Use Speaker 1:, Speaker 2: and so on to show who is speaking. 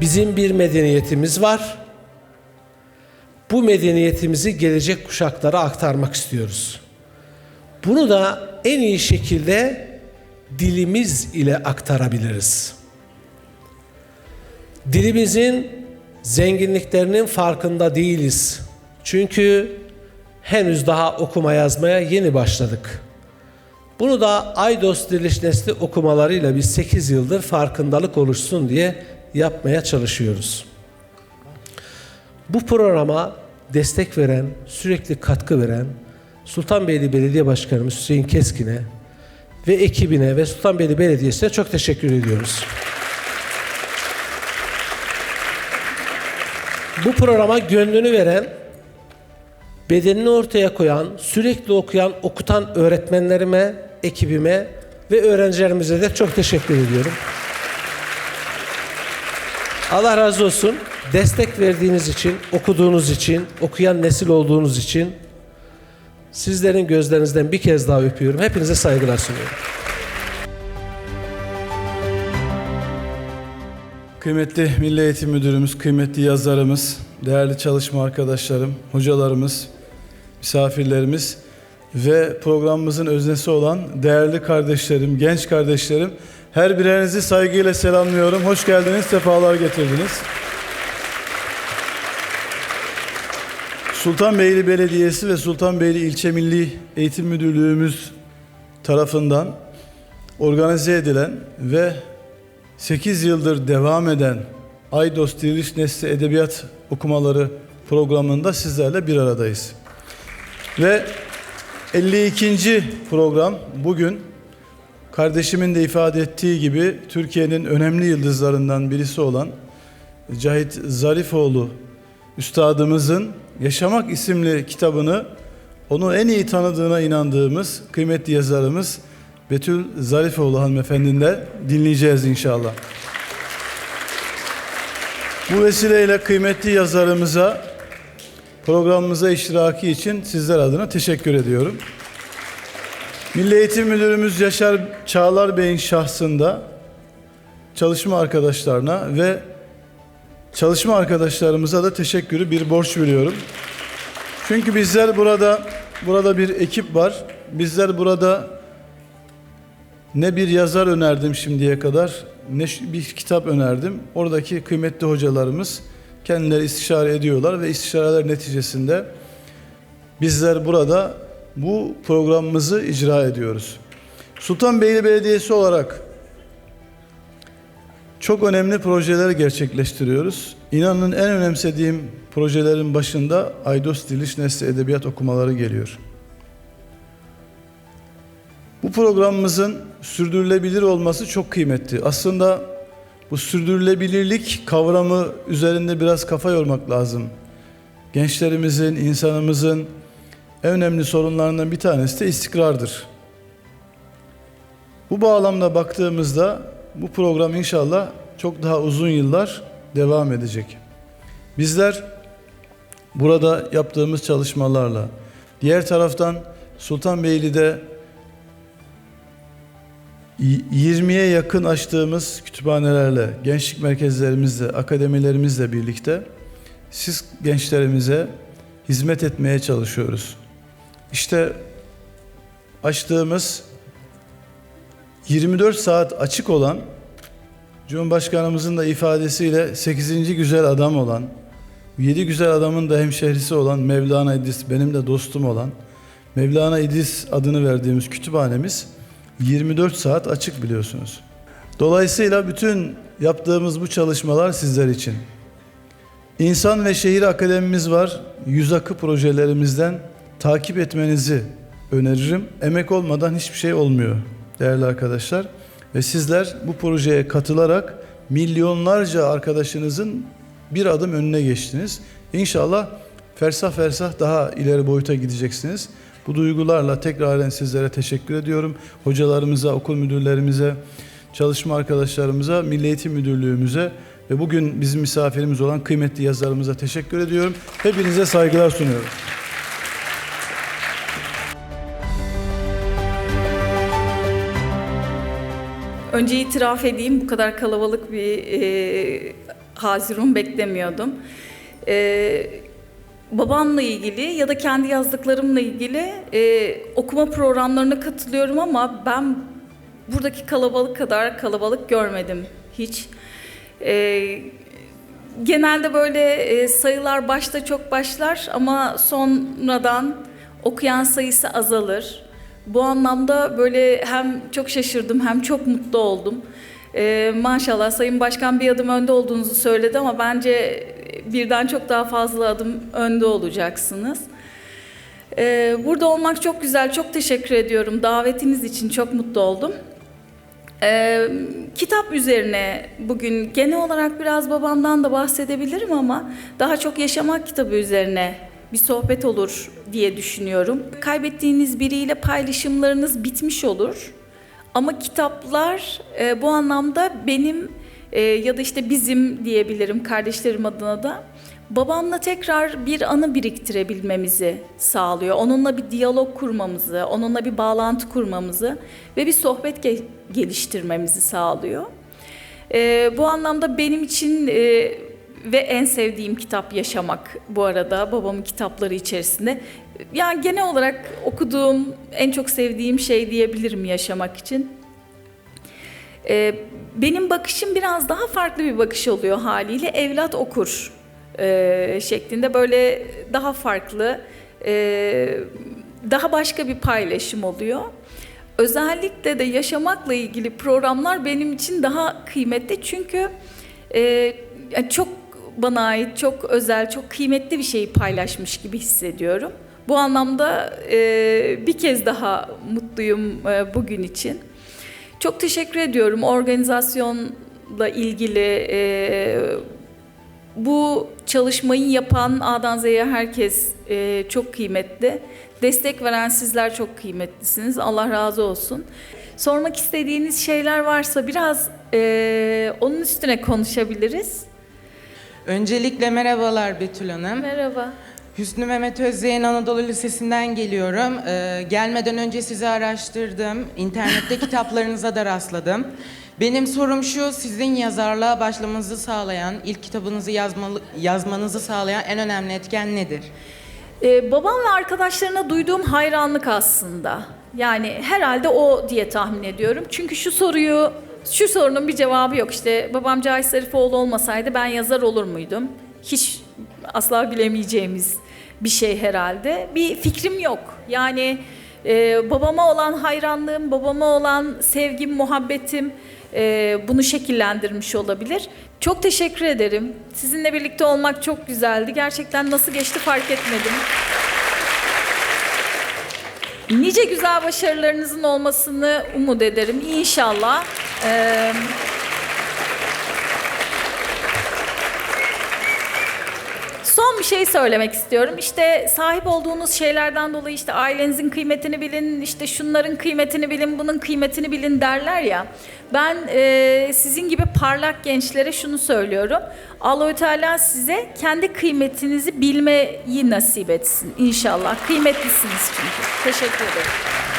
Speaker 1: Bizim bir medeniyetimiz var. Bu medeniyetimizi gelecek kuşaklara aktarmak istiyoruz. Bunu da en iyi şekilde dilimiz ile aktarabiliriz. Dilimizin zenginliklerinin farkında değiliz. Çünkü henüz daha okuma yazmaya yeni başladık. Bunu da Aydos Diriliş Nesli okumalarıyla biz 8 yıldır farkındalık oluşsun diye yapmaya çalışıyoruz. Bu programa destek veren, sürekli katkı veren Sultanbeyli Belediye Başkanımız Hüseyin Keskin'e ve ekibine ve Sultanbeyli Belediyesi'ne çok teşekkür ediyoruz. Bu programa gönlünü veren, bedenini ortaya koyan, sürekli okuyan, okutan öğretmenlerime, ekibime ve öğrencilerimize de çok teşekkür ediyorum. Allah razı olsun. Destek verdiğiniz için, okuduğunuz için, okuyan nesil olduğunuz için sizlerin gözlerinizden bir kez daha öpüyorum. Hepinize saygılar sunuyorum.
Speaker 2: Kıymetli Milli Eğitim Müdürümüz, kıymetli yazarımız, değerli çalışma arkadaşlarım, hocalarımız, misafirlerimiz ve programımızın öznesi olan değerli kardeşlerim, genç kardeşlerim, her birerinizi saygıyla selamlıyorum. Hoş geldiniz, sefalar getirdiniz. Sultanbeyli Belediyesi ve Sultanbeyli İlçe Milli Eğitim Müdürlüğümüz tarafından organize edilen ve 8 yıldır devam eden Aydos Diriliş Nesli Edebiyat Okumaları programında sizlerle bir aradayız. Ve 52. program bugün kardeşimin de ifade ettiği gibi Türkiye'nin önemli yıldızlarından birisi olan Cahit Zarifoğlu üstadımızın Yaşamak isimli kitabını onu en iyi tanıdığına inandığımız kıymetli yazarımız Betül Zarifoğlu hanımefendinde dinleyeceğiz inşallah. Bu vesileyle kıymetli yazarımıza programımıza iştiraki için sizler adına teşekkür ediyorum. Milli Eğitim Müdürümüz Yaşar Çağlar Bey'in şahsında çalışma arkadaşlarına ve çalışma arkadaşlarımıza da teşekkürü bir borç biliyorum. Çünkü bizler burada burada bir ekip var. Bizler burada ne bir yazar önerdim şimdiye kadar ne bir kitap önerdim. Oradaki kıymetli hocalarımız kendileri istişare ediyorlar ve istişareler neticesinde bizler burada bu programımızı icra ediyoruz. Sultanbeyli Belediyesi olarak çok önemli projeler gerçekleştiriyoruz. İnanın en önemsediğim projelerin başında Aydos Diliş Nesli Edebiyat okumaları geliyor. Bu programımızın sürdürülebilir olması çok kıymetli. Aslında bu sürdürülebilirlik kavramı üzerinde biraz kafa yormak lazım. Gençlerimizin, insanımızın en önemli sorunlarından bir tanesi de istikrardır. Bu bağlamda baktığımızda bu program inşallah çok daha uzun yıllar devam edecek. Bizler burada yaptığımız çalışmalarla diğer taraftan Sultanbeyli'de 20'ye yakın açtığımız kütüphanelerle, gençlik merkezlerimizle, akademilerimizle birlikte siz gençlerimize hizmet etmeye çalışıyoruz. İşte açtığımız 24 saat açık olan Cumhurbaşkanımızın da ifadesiyle 8. güzel adam olan 7 güzel adamın da hemşehrisi olan Mevlana İdris benim de dostum olan Mevlana İdris adını verdiğimiz kütüphanemiz 24 saat açık biliyorsunuz. Dolayısıyla bütün yaptığımız bu çalışmalar sizler için. İnsan ve Şehir Akademimiz var. Yüz akı projelerimizden takip etmenizi öneririm. Emek olmadan hiçbir şey olmuyor değerli arkadaşlar. Ve sizler bu projeye katılarak milyonlarca arkadaşınızın bir adım önüne geçtiniz. İnşallah fersah fersah daha ileri boyuta gideceksiniz. Bu duygularla tekraren sizlere teşekkür ediyorum. Hocalarımıza, okul müdürlerimize, çalışma arkadaşlarımıza, Milli Eğitim Müdürlüğümüze ve bugün bizim misafirimiz olan kıymetli yazarımıza teşekkür ediyorum. Hepinize saygılar sunuyorum.
Speaker 3: Önce itiraf edeyim bu kadar kalabalık bir e, Hazirun beklemiyordum. Ee, babamla ilgili ya da kendi yazdıklarımla ilgili e, okuma programlarına katılıyorum ama ben buradaki kalabalık kadar kalabalık görmedim hiç. Ee, genelde böyle e, sayılar başta çok başlar ama sonradan okuyan sayısı azalır. Bu anlamda böyle hem çok şaşırdım hem çok mutlu oldum. Ee, maşallah Sayın Başkan bir adım önde olduğunuzu söyledi ama bence birden çok daha fazla adım önde olacaksınız. Ee, burada olmak çok güzel, çok teşekkür ediyorum. Davetiniz için çok mutlu oldum. Ee, kitap üzerine bugün genel olarak biraz babamdan da bahsedebilirim ama daha çok yaşamak kitabı üzerine bir sohbet olur diye düşünüyorum. Kaybettiğiniz biriyle paylaşımlarınız bitmiş olur. Ama kitaplar e, bu anlamda benim e, ya da işte bizim diyebilirim kardeşlerim adına da babamla tekrar bir anı biriktirebilmemizi sağlıyor. Onunla bir diyalog kurmamızı, onunla bir bağlantı kurmamızı ve bir sohbet ge- geliştirmemizi sağlıyor. E, bu anlamda benim için e, ve en sevdiğim kitap Yaşamak bu arada babamın kitapları içerisinde. Yani genel olarak okuduğum, en çok sevdiğim şey diyebilirim yaşamak için. Ee, benim bakışım biraz daha farklı bir bakış oluyor haliyle. Evlat okur e, şeklinde böyle daha farklı, e, daha başka bir paylaşım oluyor. Özellikle de yaşamakla ilgili programlar benim için daha kıymetli çünkü e, çok bana ait, çok özel, çok kıymetli bir şeyi paylaşmış gibi hissediyorum. Bu anlamda e, bir kez daha mutluyum e, bugün için. Çok teşekkür ediyorum organizasyonla ilgili e, bu çalışmayı yapan A'dan Z'ye herkes e, çok kıymetli. Destek veren sizler çok kıymetlisiniz. Allah razı olsun. Sormak istediğiniz şeyler varsa biraz e, onun üstüne konuşabiliriz.
Speaker 4: Öncelikle merhabalar Betül Hanım.
Speaker 3: Merhaba.
Speaker 4: Hüsnü Mehmet Özyeğin Anadolu Lisesi'nden geliyorum. Ee, gelmeden önce sizi araştırdım. İnternette kitaplarınıza da rastladım. Benim sorum şu, sizin yazarlığa başlamanızı sağlayan, ilk kitabınızı yazmalı, yazmanızı sağlayan en önemli etken nedir?
Speaker 3: Ee, babam ve arkadaşlarına duyduğum hayranlık aslında. Yani herhalde o diye tahmin ediyorum. Çünkü şu soruyu, şu sorunun bir cevabı yok. İşte babam Cahit Zarifoğlu olmasaydı ben yazar olur muydum? Hiç asla bilemeyeceğimiz bir şey herhalde. Bir fikrim yok. Yani e, babama olan hayranlığım, babama olan sevgim, muhabbetim e, bunu şekillendirmiş olabilir. Çok teşekkür ederim. Sizinle birlikte olmak çok güzeldi. Gerçekten nasıl geçti fark etmedim. Nice güzel başarılarınızın olmasını umut ederim inşallah. Ee, Son bir şey söylemek istiyorum. İşte sahip olduğunuz şeylerden dolayı işte ailenizin kıymetini bilin, işte şunların kıymetini bilin, bunun kıymetini bilin derler ya. Ben e, sizin gibi parlak gençlere şunu söylüyorum. Allahü Teala size kendi kıymetinizi bilmeyi nasip etsin inşallah. Kıymetlisiniz çünkü. Teşekkür ederim.